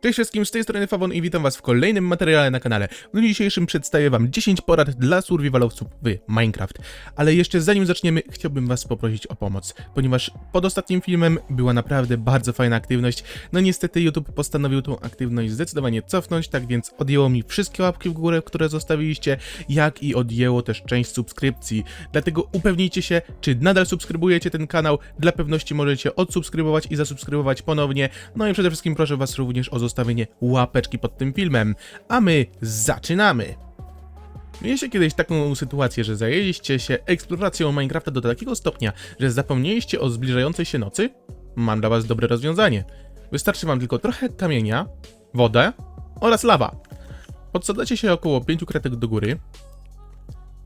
Cześć wszystkim, z tej strony Fawon i witam was w kolejnym materiale na kanale. W dniu dzisiejszym przedstawię wam 10 porad dla survivalowców w Minecraft. Ale jeszcze zanim zaczniemy, chciałbym was poprosić o pomoc, ponieważ pod ostatnim filmem była naprawdę bardzo fajna aktywność. No niestety YouTube postanowił tą aktywność zdecydowanie cofnąć, tak więc odjęło mi wszystkie łapki w górę, które zostawiliście, jak i odjęło też część subskrypcji. Dlatego upewnijcie się, czy nadal subskrybujecie ten kanał. Dla pewności możecie odsubskrybować i zasubskrybować ponownie. No i przede wszystkim proszę was również o zostawienie łapeczki pod tym filmem. A my zaczynamy! Mieliście kiedyś taką sytuację, że zajęliście się eksploracją Minecrafta do takiego stopnia, że zapomnieliście o zbliżającej się nocy? Mam dla was dobre rozwiązanie. Wystarczy wam tylko trochę kamienia, wodę oraz lawa. Podsadzacie się około 5 kratek do góry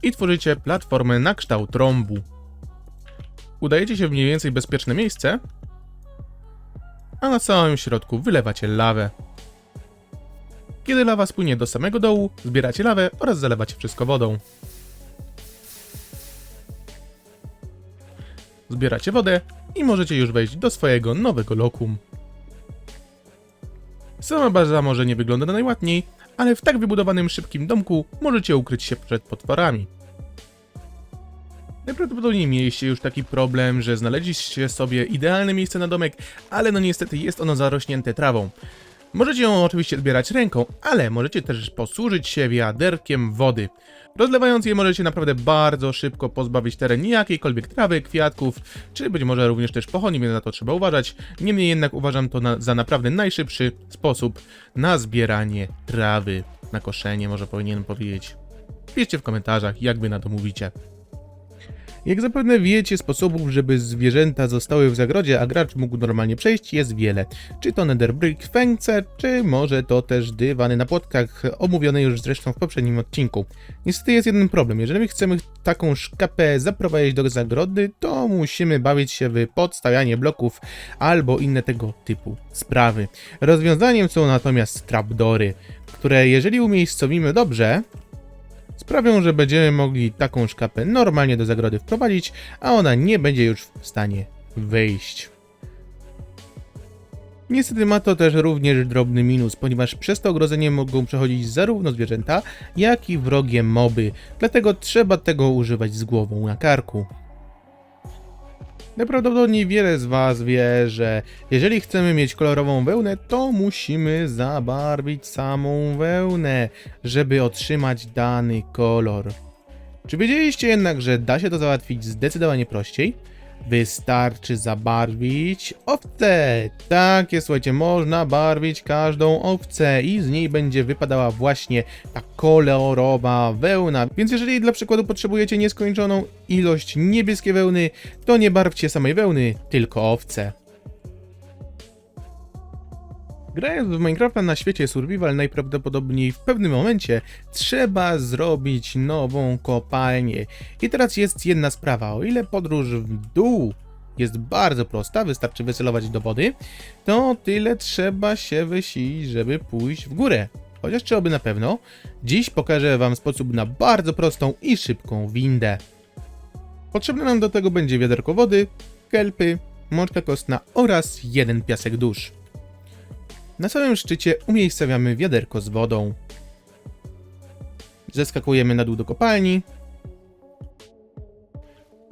i tworzycie platformę na kształt rąbu. Udajecie się w mniej więcej bezpieczne miejsce, a na samym środku wylewacie lawę. Kiedy lawa spłynie do samego dołu, zbieracie lawę oraz zalewacie wszystko wodą. Zbieracie wodę i możecie już wejść do swojego nowego lokum. Sama baza może nie wygląda na najładniej, ale w tak wybudowanym szybkim domku możecie ukryć się przed potworami. Najprawdopodobniej mieliście już taki problem, że znaleźliście sobie idealne miejsce na domek, ale no niestety jest ono zarośnięte trawą. Możecie ją oczywiście zbierać ręką, ale możecie też posłużyć się wiaderkiem wody. Rozlewając je możecie naprawdę bardzo szybko pozbawić teren jakiejkolwiek trawy, kwiatków, czy być może również też pochodni, więc na to trzeba uważać. Niemniej jednak uważam to na, za naprawdę najszybszy sposób na zbieranie trawy, na koszenie może powinienem powiedzieć. Piszcie w komentarzach, jak wy na to mówicie. Jak zapewne wiecie, sposobów, żeby zwierzęta zostały w zagrodzie, a gracz mógł normalnie przejść, jest wiele. Czy to netherbrick w fęgce, czy może to też dywany na płotkach, omówione już zresztą w poprzednim odcinku. Niestety jest jeden problem. Jeżeli chcemy taką szkapę zaprowadzić do zagrody, to musimy bawić się w podstawianie bloków albo inne tego typu sprawy. Rozwiązaniem są natomiast trapdory, które jeżeli umiejscowimy dobrze, sprawią, że będziemy mogli taką szkapę normalnie do zagrody wprowadzić, a ona nie będzie już w stanie wyjść. Niestety ma to też również drobny minus, ponieważ przez to ogrodzenie mogą przechodzić zarówno zwierzęta, jak i wrogie moby, dlatego trzeba tego używać z głową na karku. Najprawdopodobniej wiele z Was wie, że jeżeli chcemy mieć kolorową wełnę, to musimy zabarwić samą wełnę, żeby otrzymać dany kolor. Czy wiedzieliście jednak, że da się to załatwić zdecydowanie prościej? Wystarczy zabarwić owcę. Tak jest, słuchajcie, można barwić każdą owcę i z niej będzie wypadała właśnie ta kolorowa wełna. Więc jeżeli dla przykładu potrzebujecie nieskończoną ilość niebieskiej wełny, to nie barwcie samej wełny, tylko owce. Grając w Minecrafta na świecie survival najprawdopodobniej w pewnym momencie trzeba zrobić nową kopalnię. I teraz jest jedna sprawa, o ile podróż w dół jest bardzo prosta, wystarczy wycelować do wody, to tyle trzeba się wysilić, żeby pójść w górę. Chociaż czy oby na pewno, dziś pokażę wam sposób na bardzo prostą i szybką windę. Potrzebne nam do tego będzie wiaderko wody, kelpy, mączka kostna oraz jeden piasek dusz. Na samym szczycie umiejscowiamy wiaderko z wodą. Zeskakujemy na dół do kopalni.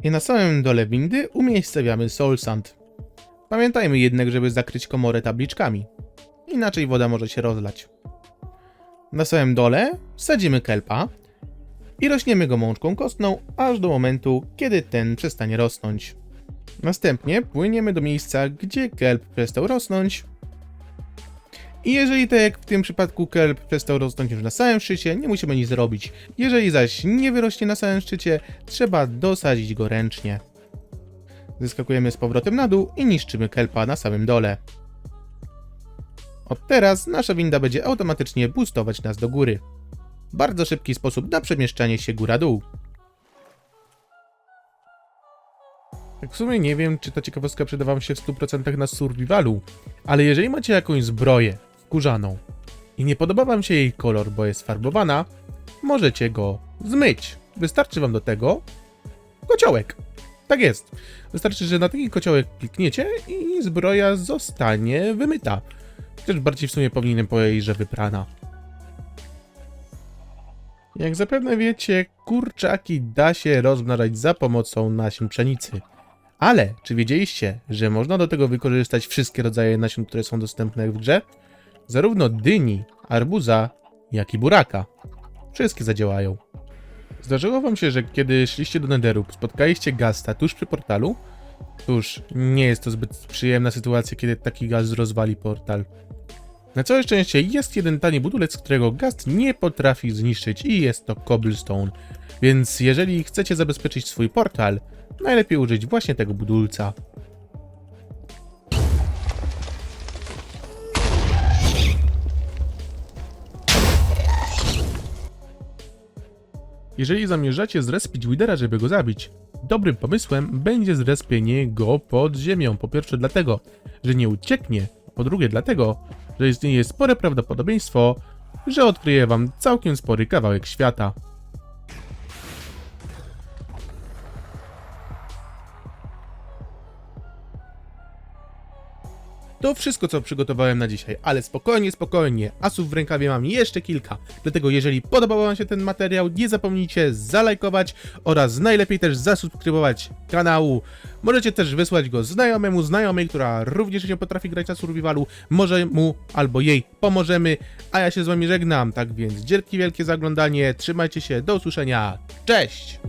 I na samym dole windy umiejscowiamy soul sand. Pamiętajmy jednak, żeby zakryć komorę tabliczkami. Inaczej woda może się rozlać. Na samym dole sadzimy kelpa i rośniemy go mączką kostną, aż do momentu, kiedy ten przestanie rosnąć. Następnie płyniemy do miejsca, gdzie kelp przestał rosnąć i jeżeli tak jak w tym przypadku kelp przestał rosnąć już na samym szczycie, nie musimy nic zrobić. Jeżeli zaś nie wyrośnie na samym szczycie, trzeba dosadzić go ręcznie. Zeskakujemy z powrotem na dół i niszczymy kelpa na samym dole. Od teraz nasza winda będzie automatycznie boostować nas do góry. Bardzo szybki sposób na przemieszczanie się góra-dół. Tak w sumie nie wiem, czy ta ciekawostka przyda wam się w 100% na survivalu, ale jeżeli macie jakąś zbroję i nie podoba wam się jej kolor, bo jest farbowana, możecie go zmyć. Wystarczy wam do tego kociołek. Tak jest. Wystarczy, że na taki kociołek klikniecie i zbroja zostanie wymyta. Chociaż bardziej w sumie powinienem powiedzieć, że wyprana. Jak zapewne wiecie, kurczaki da się rozmnażać za pomocą nasion pszenicy. Ale czy wiedzieliście, że można do tego wykorzystać wszystkie rodzaje nasion, które są dostępne w grze? Zarówno dyni, arbuza, jak i buraka. Wszystkie zadziałają. Zdarzyło wam się, że kiedy szliście do Netheru, spotkaliście Gasta tuż przy portalu? Cóż, nie jest to zbyt przyjemna sytuacja, kiedy taki gaz rozwali portal. Na całe szczęście jest jeden tani budulec, którego Gast nie potrafi zniszczyć i jest to Cobblestone. Więc jeżeli chcecie zabezpieczyć swój portal, najlepiej użyć właśnie tego budulca. Jeżeli zamierzacie zrespić Widera, żeby go zabić, dobrym pomysłem będzie zrespienie go pod ziemią. Po pierwsze dlatego, że nie ucieknie, po drugie dlatego, że istnieje spore prawdopodobieństwo, że odkryje wam całkiem spory kawałek świata. To wszystko, co przygotowałem na dzisiaj, ale spokojnie, spokojnie, asów w rękawie mam jeszcze kilka. Dlatego jeżeli podobał Wam się ten materiał, nie zapomnijcie zalajkować oraz najlepiej też zasubskrybować kanału. Możecie też wysłać go znajomemu, znajomej, która również się potrafi grać na survivalu. Może mu albo jej pomożemy, a ja się z Wami żegnam. Tak więc dzięki wielkie za oglądanie, trzymajcie się, do usłyszenia, cześć!